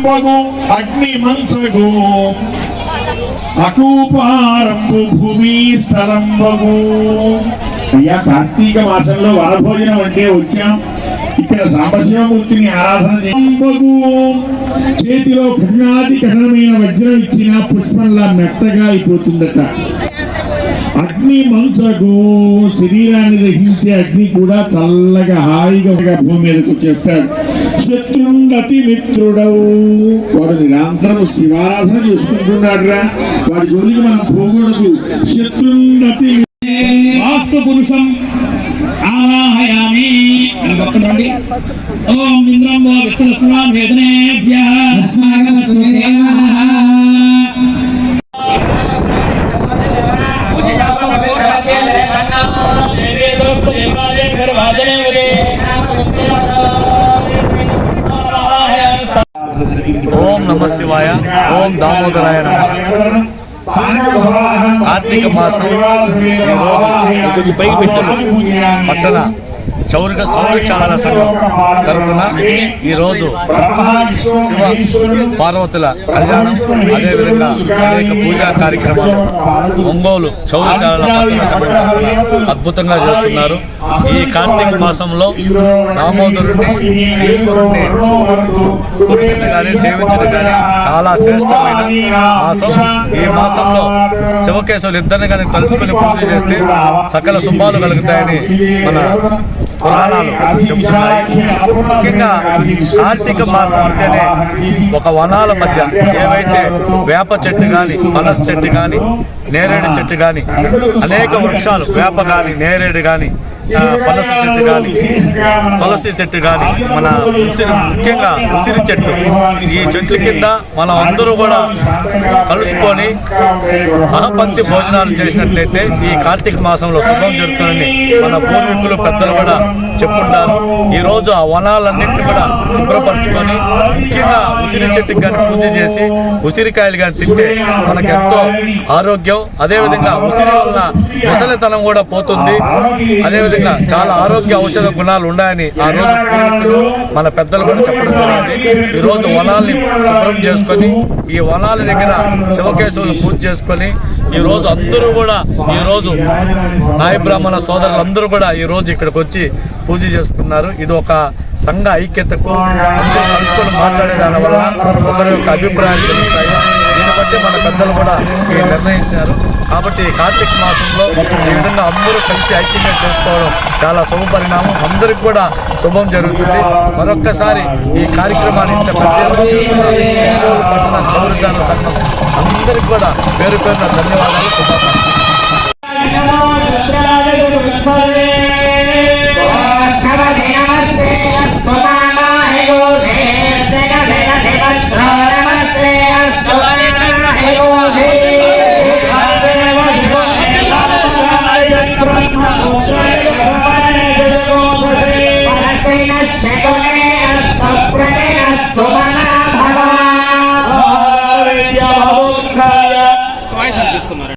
స్థలంబగు అగ్ని మంచగు అకూపారంబు భూమి స్థలంబగు. అయ్యా కార్తీక మాసంలో వనభోజనం అంటే వచ్చాం. ఇక్కడ సాంబశివమూర్తిని ఆరాధన చేయంబగు చేతిలో కఠినాది కఠినమైన వజ్రం ఇచ్చిన పుష్పంలా మెత్తగా అయిపోతుందట. అగ్ని మంచకు శరీరాన్ని దహించే అగ్ని కూడా చల్లగా హాయిగా భూమి మీదకి వచ్చేస్తాడు. శత్రుండతి మిత్రుడవు. వాడు నిరంతరం శివారాధన చేసుకుంటున్నాడు రా వాడి జోలికి మనం పోకూడదు. శత్రుండతి వాస్తు పురుషం ఆవాహయామి. అని భక్తులండి ఓం ఇంద్రం వో విశ్వస్వా వేదనేభ్య. ఓం నమ శివాయ ఓం దామోదరాయ నమః. కార్తీక మాసం పట్టణ చౌరిక సౌరక్షాల సంఘం తరఫున ఈరోజు శివ పార్వతుల కళ్యాణం. అదేవిధంగా అనేక పూజా కార్యక్రమాలు ఒంగోలు చౌరశాల పట్టణ అద్భుతంగా చేస్తున్నారు. ఈ కార్తీక మాసంలో దామోదరుడిని ఈశ్వరుడిని పూజించడం కానీ సేవించడం కానీ చాలా శ్రేష్టమైన మాసం. ఈ మాసంలో శివకేశవులు ఇద్దరిని కానీ తలుచుకొని పూజ చేస్తే సకల శుభాలు కలుగుతాయని మన పురాణాలు చెబుతున్నాయి ముఖ్యంగా కార్తీక మాసం అంటేనే ఒక వనాల మధ్య ఏవైతే వేప చెట్టు కానీ పనస చెట్టు కానీ నేరేడు చెట్టు కానీ అనేక వృక్షాలు వేప కానీ నేరేడు కానీ ఆ, చెట్టు కానీ తులసి చెట్టు కానీ మన ఉసిరి ముఖ్యంగా ఉసిరి చెట్టు. ఈ చెట్ల కింద మనం అందరూ కూడా కలుసుకొని సహపంక్తి భోజనాలు చేసినట్లయితే ఈ కార్తీక మాసంలో శుభం జరుగుతుందని మన పూర్వీకులు పెద్దలు కూడా చెప్పుంటారు ఈ రోజు ఆ వనాలన్నింటినీ కూడా శుభ్రపరచుకొని ముఖ్యంగా ఉసిరి చెట్టుకి కానీ పూజ చేసి ఉసిరికాయలు కానీ తింటే మనకు ఎంతో ఆరోగ్యం. అదేవిధంగా ఉసిరి వలన ముసలితనం కూడా పోతుంది. అదేవిధంగా చాలా ఆరోగ్య ఔషధ గుణాలు ఉన్నాయని ఆ రోజు మన పెద్దలు కూడా చెప్పడం జరిగింది. ఈ రోజు వనాల్ని శుభ్రం చేసుకొని ఈ వనాల దగ్గర శివకేశవులు పూజ చేసుకొని ఈ రోజు అందరూ కూడా ఈ రోజు నాయ బ్రాహ్మణ సోదరులందరూ కూడా ఈ రోజు ఇక్కడికి వచ్చి పూజ చేసుకున్నారు. ఇది ఒక సంఘ ఐక్యతకు అందరూ కలుసుకొని మాట్లాడే దాని వల్ల ఒకరి యొక్క అభిప్రాయాలు తెలుస్తాయి. దీన్ని బట్టి మన పెద్దలు కూడా నిర్ణయించారు. కాబట్టి కార్తీక మాసంలో ఈ విధంగా అందరూ కలిసి ఐక్యంగా చేసుకోవడం చాలా శుభ పరిణామం. అందరికి కూడా శుభం జరుగుతుంది. మరొక్కసారి ఈ కార్యక్రమాన్ని ఇంత పట్టణ చౌరసాల సంఘం. అందరికి కూడా పేరు పేరున ధన్యవాదాలు శుభాకాంక్షలు.